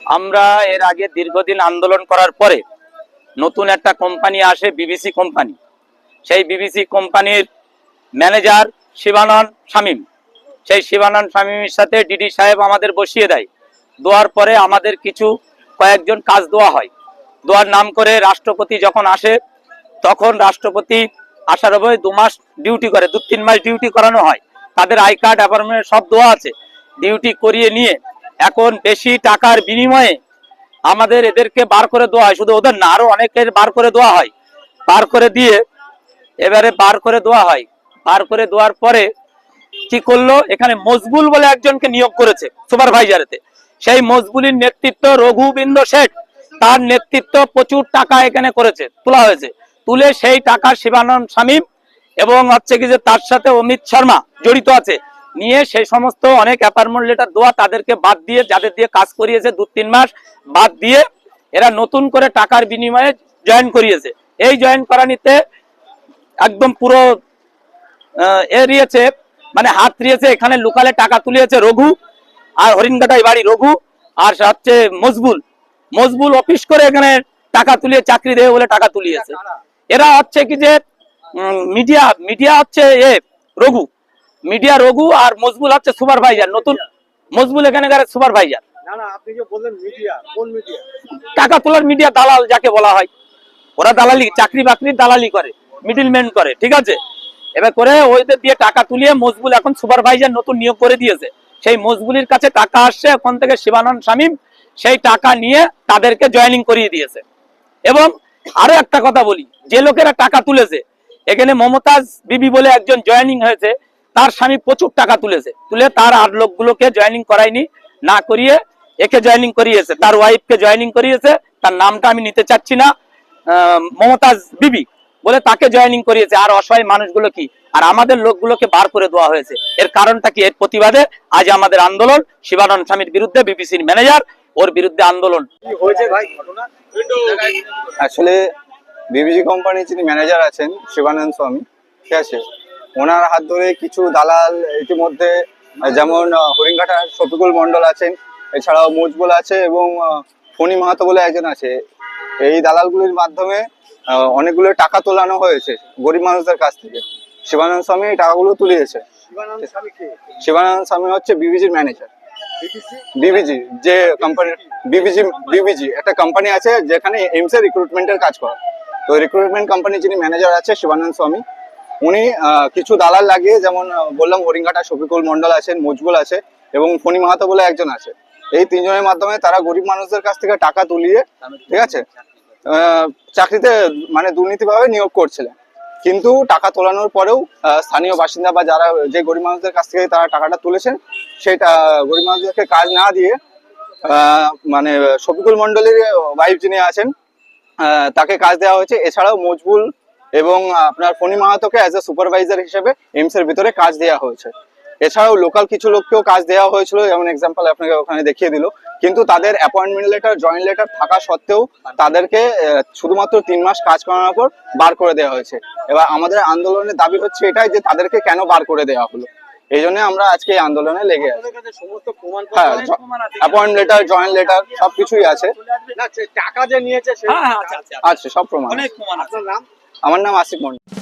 আমরা এর আগে দীর্ঘদিন আন্দোলন করার পরে নতুন একটা কোম্পানি আসে বিবিসি কোম্পানি। সেই বিবিসি কোম্পানির ম্যানেজার শিবানন শামীম। সেই শিবানন শামীমের সাথে ডিডি সাহেব আমাদের বসিয়ে দেয়। দেওয়ার পরে আমাদের কিছু কয়েকজন কাজ দেওয়া হয়। দেওয়ার নাম করে রাষ্ট্রপতি যখন আসে, তখন রাষ্ট্রপতি আসার পরে দু মাস ডিউটি করে, দু তিন মাস ডিউটি করানো হয়। তাদের আই কার্ড অ্যাপার্টমেন্ট সব দেওয়া আছে। ডিউটি করিয়ে নিয়ে এখন বেশি টাকার বিনিময়ে আমাদের এদেরকে বার করে দেওয়া হয়। শুধু ওদের না, আরও অনেকের বার করে দেওয়া হয়। বার করে দিয়ে এবারে বার করে দেওয়া হয়। বার করে দেওয়ার পরে কি করল? এখানে মজবুল বলে একজনকে নিয়োগ করেছে সুপারভাইজারেতে। সেই মজবুলির নেতৃত্ব রঘুবিন্দ শেঠ। তার নেতৃত্ব প্রচুর টাকা এখানে করেছে, তোলা হয়েছে। তুলে সেই টাকা শিবানন্দ শামীম এবং হচ্ছে কি যে তার সাথে অমিত শর্মা জড়িত আছে। নিয়ে সেই সমস্ত অনেক অ্যাপার্টমেন্ট লেটার দেওয়া তাদেরকে বাদ দিয়ে যাদের দিয়ে কাজ করিয়েছে দু তিন মাস বাদ দিয়ে এরা নতুন করে টাকার বিনিময়ে জয়েন করিয়েছে। এই জয়েন করানিতে একদম পুরো আহ, এ দিয়েছে মানে হাত দিয়েছে এখানে লোকালে টাকা তুলিয়েছে রঘু আর হরিণঘাটাই বাড়ি রঘু আর হচ্ছে মজবুল। মজবুল অফিস করে এখানে টাকা তুলিয়ে চাকরি দেবে বলে টাকা তুলিয়েছে। এরা হচ্ছে কি যে মিডিয়া মিডিয়া হচ্ছে এ রঘু। মিডিয়া রঘু আর মজবুল হচ্ছে সুপারভাইজার নতুন মজবুল এখানকার সুপারভাইজার। না না আপনি যে বললেন মিডিয়া কোন মিডিয়া? টাকা তোলার মিডিয়া দালাল যাকে বলা হয় ওরা দালালি চাকরি বাকরির দালালি করে মিডিলম্যান করে ঠিক আছে? এবার করে ওইদের দিয়ে টাকা তুলিয়ে মজবুল এখন সুপারভাইজার নতুন নিয়োগ করে দিয়েছে। সেই মজবুলির কাছে টাকা আসছে ওখান থেকে শিবানন্দ শামীম সেই টাকা নিয়ে তাদেরকে জয়েনিং করিয়ে দিয়েছে। এবং আরও একটা কথা বলি যে লোকেরা টাকা তুলেছে এখানে মমতাজ বিবি বলে একজন জয়েনিং হয়েছে তার স্বামী প্রচুর টাকা তুলেছে। তুলে তার আট লোকগুলোকে জয়েনিং করায়নি না করিয়ে একে জয়েনিং করিয়েছে তার ওয়াইফকে জয়েনিং করিয়েছে তার নামটা আমি নিতে চাচ্ছি না। আহ, মমতাজ বিবি বলে তাকে জয়েনিং করিয়েছে। আর অসহায় মানুষগুলো কি? আর আমাদের লোকগুলোকে বার করে দেওয়া হয়েছে। এর কারণটা কি? এর প্রতিবাদে আজ আমাদের আন্দোলন শিবানন্দ স্বামীর বিরুদ্ধে বিবিসির ম্যানেজার ওর বিরুদ্ধে আন্দোলন। কি হয়েছে ভাই? ঘটনা? আসলে বিবিসি কোম্পানির যিনি ম্যানেজার আছেন শিবানন্দ স্বামী ঠিক আছে? ওনার হাত ধরে কিছু দালাল ইতিমধ্যে যেমন আহ, হরিণঘাটা শফিকুল মন্ডল আছেন এছাড়াও মজবুল আছে এবং ফণি মাহাতো বলে একজন আছে। এই দালালগুলির মাধ্যমে অনেকগুলো টাকা তোলানো হয়েছে গরিব মানুষদের কাছ থেকে। শিবানন্দ স্বামী এই টাকাগুলো তুলিয়েছে। শিবানন্দ স্বামী কে? শিবানন্দ স্বামী হচ্ছে বিবিজির ম্যানেজার। বিবিজি যে কোম্পানি বিবিজি বিবিজি একটা কোম্পানি আছে যেখানে এমস এর রিক্রুটমেন্টের কাজ করে। তো রিক্রুটমেন্ট কোম্পানি যিনি ম্যানেজার আছে শিবানন্দ স্বামী উনি কিছু দালাল লাগিয়ে যেমন বললাম হরিঙ্গাটা শফিকুল মন্ডল আছেন, মজবুল আছে, এবং ফণি মাহাতো বলে একজন আছে। এই তিনজনের মাধ্যমে তারা গরিব মানুষদের কাছ থেকে টাকা তুলিয়ে, ঠিক আছে চাকরিতে মানে দুর্নীতিভাবে নিয়োগ করছিলেন। কিন্তু টাকা তোলানোর পরেও স্থানীয় বাসিন্দা বা যারা যে গরিব মানুষদের কাছ থেকে তারা টাকাটা তুলেছেন, সেটা, গরিব মানুষদেরকে কাজ না দিয়ে মানে শফিকুল মন্ডলের ওয়াইফ যিনি আছেন তাকে কাজ দেওয়া হয়েছে। এছাড়াও মজবুল এবং আপনার ফণি মাহাতোকে অ্যাজ এ সুপারভাইজার হিসেবে এমস এর ভিতরে কাজ দেওয়া হয়েছে। এছাড়াও লোকাল কিছু লোককেও কাজ দেওয়া হয়েছিল যেমন এক্সাম্পল আপনাকে ওখানে দেখিয়ে দিল। কিন্তু তাদের অ্যাপয়েন্টমেন্ট লেটার জয়েন্ট লেটার থাকা সত্ত্বেও তাদেরকে শুধুমাত্র তিন মাস কাজ করানোর পর বার করে দেওয়া হয়েছে। এবার আমাদের আন্দোলনের দাবি হচ্ছে এটাই যে তাদেরকে কেন বার করে দেওয়া হলো। এই জন্য আমরা আজকে এই আন্দোলনে লেগে আছি। হ্যাঁ অ্যাপয়েন্ট লেটার জয়েন্ট লেটার সবকিছুই আছে। টাকা যে নিয়েছে হ্যাঁ হ্যাঁ আচ্ছা আচ্ছা সব প্রমাণ অনেক প্রমাণ আপনার নাম? আমার নাম আসিফ মন্ডল